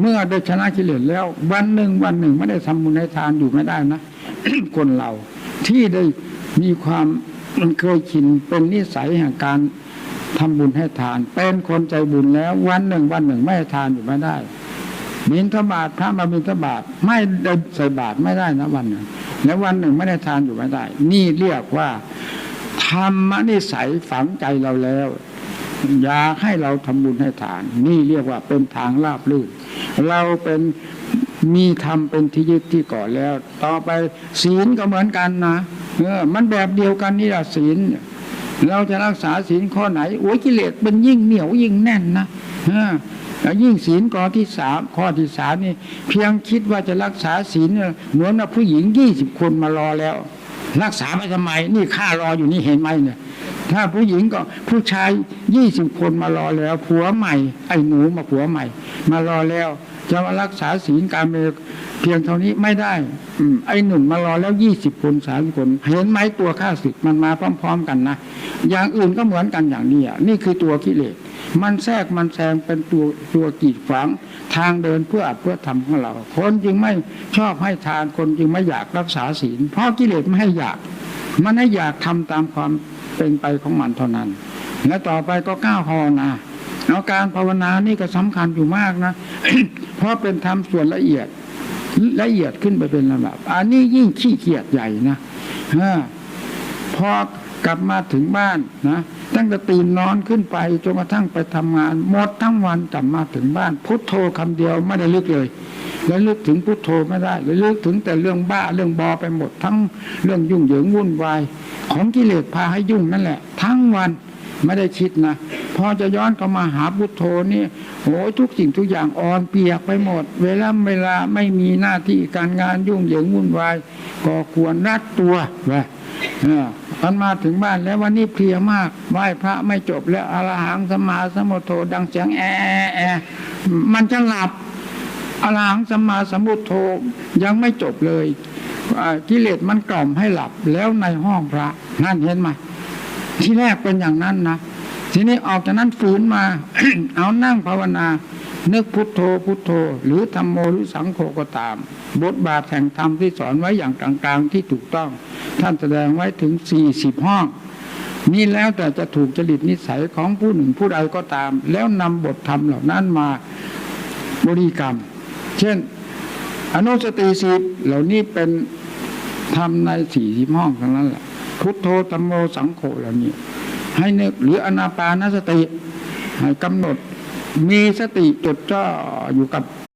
เมื่อได้ชนะกิเลสแล้ว วันหนึ่งวันหนึ่งไม่ได้ทำบุญให้ทานอยู่ไม่ได้นะคนเราที่ได้มีความเคยชินเป็นนิสัยแห่งการทำบุญให้ทาน เป็นคนใจบุญแล้ว วันหนึ่งวันหนึ่งไม่ให้ทานอยู่ไม่ได้บินทบาทพระมาบินทบาทไม่ได้ใส่บาตรไม่ได้นะวันหนึ่งแล้ววันหนึ่งไม่ได้ทานอยู่ไม่ได้ นี่เรียกว่าธรรมนิสัยฝังใจเราแล้ว อยากให้เราทำบุญให้ทาน นี่เรียกว่าเป็นทางราบลื่น เราเป็นมีธรรมเป็นที่ยึดที่ก่อแล้ว ต่อไปศีลก็เหมือนกันนะเออมันแบบเดียวกันนี่แหละศีลเราจะรักษาศีลข้อไหนโอ้ยกิเลสเป็นยิ่งเหนียวยิ่งแน่นนะเออแล้วยิ่งศีลข้อที่สามข้อที่สามนี่ เพียงคิดว่าจะรักษาศีลเนี่ยเหมือนว่าผู้หญิงยี่สิบคนมารอแล้ว รักษาไปทำไมนี่ข้ารออยู่นี่เห็นไหมเนี่ย ถ้าผู้หญิงก็ผู้ชายยี่สิบคนมารอแล้ว ผัวใหม่ ไอ้หนูมาผัวใหม่ มารอแล้ว จะมารักษาศีลการเมเพียงเท่านี้ไม่ได้อืไอ้หนุ่มมารอแล้วยี่สิบคนสามคน เห็นไหมตัวข้าศึกมันมาพร้อม ๆ กันนะอย่างอื่นก็เหมือนกันอย่างนี้นี่คือตัวกิเลสมันแทรกมันแซงเป็นตัวตัวกีดขวางทางเดินเพื่ออัดเพื่อทำของเรา คนจึงไม่ชอบให้ทานคนจึงไม่อยากรักษาศีลเพราะกิเลสไม่ให้อยาก มันให้อยากทำตามความเป็นไปของมันเท่านั้น และต่อไปก็ก้าวภาวนาเอาการภาวนานี่ก็สำคัญอยู่มากนะเพราะเป็นธรรมส่วนละเอียดละเอียดขึ้นไปเป็นลำดับ อันนี้ยิ่งขี้เกียจใหญ่นะฮะพอ กลับมาถึงบ้านนะตั้งแต่ตื่นนอนขึ้นไปจนกระทั่งไปทำงานหมดทั้งวันกลับมาถึงบ้าน พุทโธคำเดียวไม่ได้ลึกเลย แล้วลึกถึงพุทโธไม่ได้แล้วลึกถึงแต่เรื่องบ้าเรื่องบอไปหมดทั้งเรื่องยุ่งเหยิงวุ่นวาย ของกิเลสพาให้ยุ่งนั่นแหละ ทั้งวันไม่ได้คิดนะพอจะย้อนเข้ามาหาพุทโธนี่โอ้ทุกสิ่งทุกอย่างอ่อนเปียกไปหมด เวลาเวลาไม่มีหน้าที่การงานยุ่งเหยิงวุ่นวายก็ควรรัดตัวว่า ออมันมาถึงบ้านแล้ววันนี้เพลียมากไหว้พระไม่จบแล้วอรหังสมาสมุทโธดังเสียงแอแอแอมันจะหลับอรหังสมาสมุทโธยังไม่จบเลยกิเลสมันกล่อมให้หลับแล้วในห้องพระนั่นเห็นไหมที่แรกเป็นอย่างนั้นนะ ทีนี้ออกจากนั้นฝืนมา เอานั่งภาวนา นึกพุทโธพุทโธ หรือธรรมโมหรือสังโฆก็ตาม บทบาทแห่งธรรมที่สอนไว้อย่างกลางๆที่ถูกต้อง ท่านแสดงไว้ถึงสี่สิบห้องนี่แล้วแต่จะถูกจริตนิสัยของผู้หนึ่งผู้ใดก็ตาม แล้วนำบทธรรมเหล่านั้นมาบริกรรม เช่น อนุสติสิบเหล่านี้เป็นทำในสี่สิบห้องทั้งนั้นแหละพุทโธธรรมโมสังโฆเหล่านี้ ให้นึกหรืออนาปานสติให้กำหนดมีสติจดจ่ออยู่กับ